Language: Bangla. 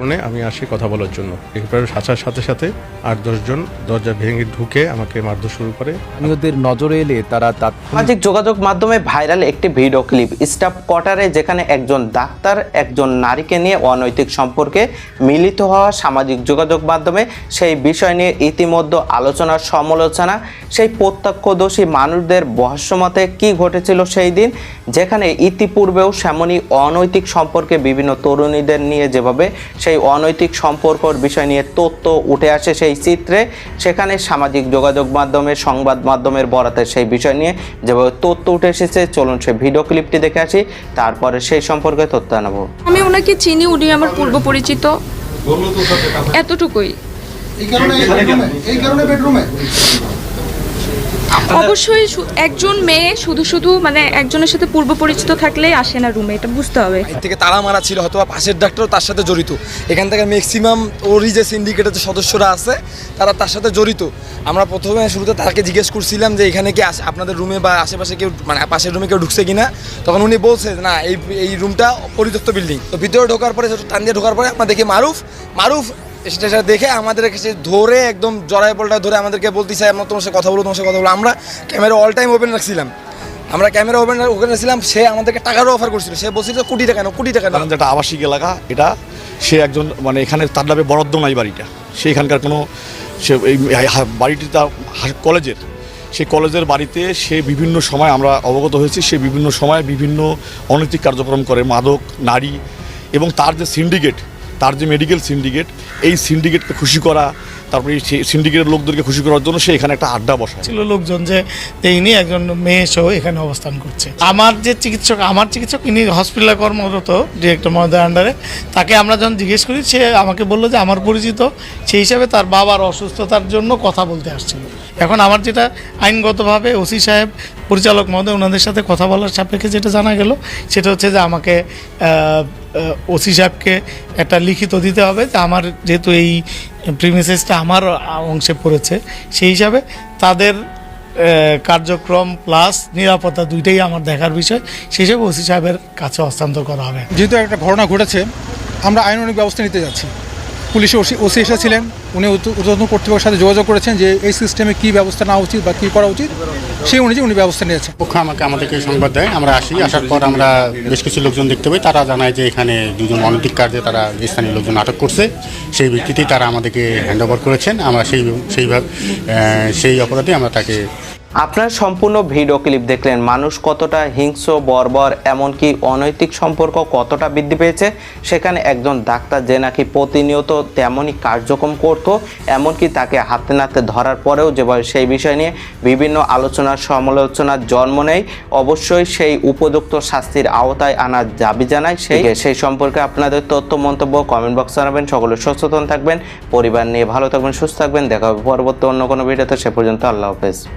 কারণে আমি আসি কথা বলার জন্য। এরপরে আসার সাথে সাথে আট দশজন দরজা ভেঙে ঢুকে আমাকে মারধর শুরু করে। স্থানীয়দের নজরে এলে তারা তাৎক্ষণিক সামাজিক যোগাযোগ মাধ্যমে ভাইরাল একটি ভিডিও ক্লিপ। স্টাফ কোয়ার্টারে যেখানে একজন ডাক্তার একজন নারীকে নিয়ে অনৈতিক সম্পর্কে মিলিত হওয়া সামাজিক যোগাযোগ মাধ্যমে সেই বিষয় নিয়ে ইতিমধ্যে আলোচনা সমালোচনা সেই প্রত্যক্ষদর্শী মানুষদের বহস্যমতে কি ঘটেছিল সেই দিন যেখানে ইতিপূর্বেও সেমনই অনৈতিক সম্পর্কে বিভিন্ন তরুণীদের নিয়ে যেভাবে সেই অনৈতিক সম্পর্কর বিষয় নিয়ে তথ্য উঠে আসে সেই চিত্রে। সেখানে সামাজিক যোগাযোগ মাধ্যমে সংবাদ মাধ্যমের বরাতে সেই বিষয় নিয়ে যেভাবে তথ্য উঠে এসেছে চলুন সেই ভিডিও ক্লিপটি দেখে আসি। তারপরে সেই সম্পর্কে তথ্য জানাব। আমি ওনাকে চিনি উনি আমার পূর্ব পরিচিত। এতটুকুই। এই কারণে এই কারণে বেডরুমে? অবশ্যই একজন মেয়ে শুধু শুধু মানে একজনের সাথে পূর্ব পরিচিত থাকলেই আসে না রুমে এটা বুঝতে হবে। এর থেকে তারা মারা ছিল হয়তো পাশের ডাক্তারও তার সাথে জড়িত। এখান থেকে ম্যাক্সিমাম ওরই যে সিন্ডিকেটের যে সদস্যরা আছে তারা তার সাথে জড়িত। আমরা প্রথমে শুরুতে তাকে জিজ্ঞেস করছিলাম যে এখানে কি আপনাদের রুমে বা আশেপাশে কেউ মানে পাশের রুমে কেউ ঢুকছে কিনা? তখন উনি বলছে না এই এই রুমটা পরিত্যক্ত বিল্ডিং তো ভিতরে ঢোকার পরে টান দিয়ে ঢোকার পরে আমরা দেখি মারুফ মারুফ সেটা দেখে আমাদের কাছে ধরে একদম জড়াই পলটা ধরে আমাদেরকে বলতেছে, আমরা তোমার সাথে কথা বলব, তোমার সাথে কথা বলব। আমরা ক্যামেরা অল টাইম ওপেন রাখছিলাম। আমরা ক্যামেরা ওপেন ওপেন রাখছিলাম, সে আমাদেরকে টাকারও অফার করছিল। সে বলছিল কোটি টাকা না কোটি টাকা না যেটা আবাসিক এলাকা, এটা সে একজন মানে এখানে তার নামে বরাদ্দ নাই বাড়িটা। সে এখানকার কোনো, সে এই বাড়িটি তার কলেজের। সেই কলেজের বাড়িতে সে বিভিন্ন সময় আমরা অবগত হয়েছি, সে বিভিন্ন সময় বিভিন্ন অনৈতিক কার্যক্রম করে, মাদক, নারী এবং তার যে সিন্ডিকেট তার যে মেডিকেল সিন্ডিকেট এই সিন্ডিকেটকে খুশি করা, তারপরে সিন্ডিকেটের লোকদেরকে খুশি করার জন্য সে এখানে একটা আড্ডা বসা ছিল লোকজন যে ইনি একজন মেয়ে সহ এখানে অবস্থান করছে। আমার যে চিকিৎসক, আমার চিকিৎসক, ইনি হসপিটালে কর্মরত ডিরেক্টর মহোদয় আন্ডারে তাকে আমরা যখন জিজ্ঞেস করি, সে আমাকে বলল যে আমার পরিচিত, সেই হিসাবে তার বাবার অসুস্থতার জন্য কথা বলতে আসছিল। এখন আমার যেটা আইনগতভাবে ওসি সাহেব পরিচালক মহোদয় ওনাদের সাথে কথা বলার সাপেক্ষে যেটা জানা গেল, সেটা হচ্ছে যে আমাকে ওসি সাহেবকে একটা লিখিত দিতে হবে যে আমার যেহেতু এই প্রিমিসেসটা আমার অংশে পড়েছে, সেই হিসাবে তাদের কার্যক্রম প্লাস নিরাপত্তা দুইটাই আমার দেখার বিষয়, সেই হিসাবে ওসি সাহেবের কাছে হস্তান্তর করা হবে। যেহেতু একটা ঘটনা ঘটেছে, আমরা আইনানুগ ব্যবস্থা নিতে যাচ্ছি। পুলিশে ওসি এসেছিলেন। উনি ঊর্ধ্বতন কর্তৃপক্ষের সাথে যোগাযোগ করেছেন যে এই সিস্টেমে কী ব্যবস্থা নেওয়া উচিত বা কী করা উচিত। সেই অনুযায়ী উনি ব্যবস্থা নিয়েছেন। পক্ষ আমাকে আমাদেরকে সংবাদ দেয়। আমরা আসি। আসার পর আমরা বেশ কিছু লোকজন দেখতে পাই। তারা জানায় যে এখানে দুজন অনৈতিক কার্যে তারা স্থানীয় লোকজন আটক করছে, সেই ভিত্তিতেই তারা আমাদেরকে হ্যান্ড ওভার করেছেন। আমরা সেই সেইভাবে সেই অপরাধে আমরা তাকে আপনার সম্পূর্ণ ভিডিও ক্লিপ দেখলেন মানুষ কতটা হিংস্র বর্বর এমনকি অনৈতিক সম্পর্ক কতটা বৃদ্ধি পেয়েছে সেখানে একজন ডাক্তার যে নাকি প্রতিনিয়ত তেমনই কার্যক্রম করত এমনকি তাকে হাতে নাতে ধরার পরেও যেভাবে সেই বিষয় নিয়ে বিভিন্ন আলোচনা সমালোচনার জন্ম নেয়। অবশ্যই সেই উপযুক্ত শাস্তির আওতায় আনার দাবি জানায় সেই সেই সম্পর্কে আপনাদের তথ্য মন্তব্য কমেন্ট বক্স জানাবেন। সকলে সচেতন থাকবেন পরিবার নিয়ে ভালো থাকবেন সুস্থ থাকবেন। দেখা হবে পরবর্তী অন্য কোনো ভিডিওতে। সে পর্যন্ত আল্লাহ হাফেজ।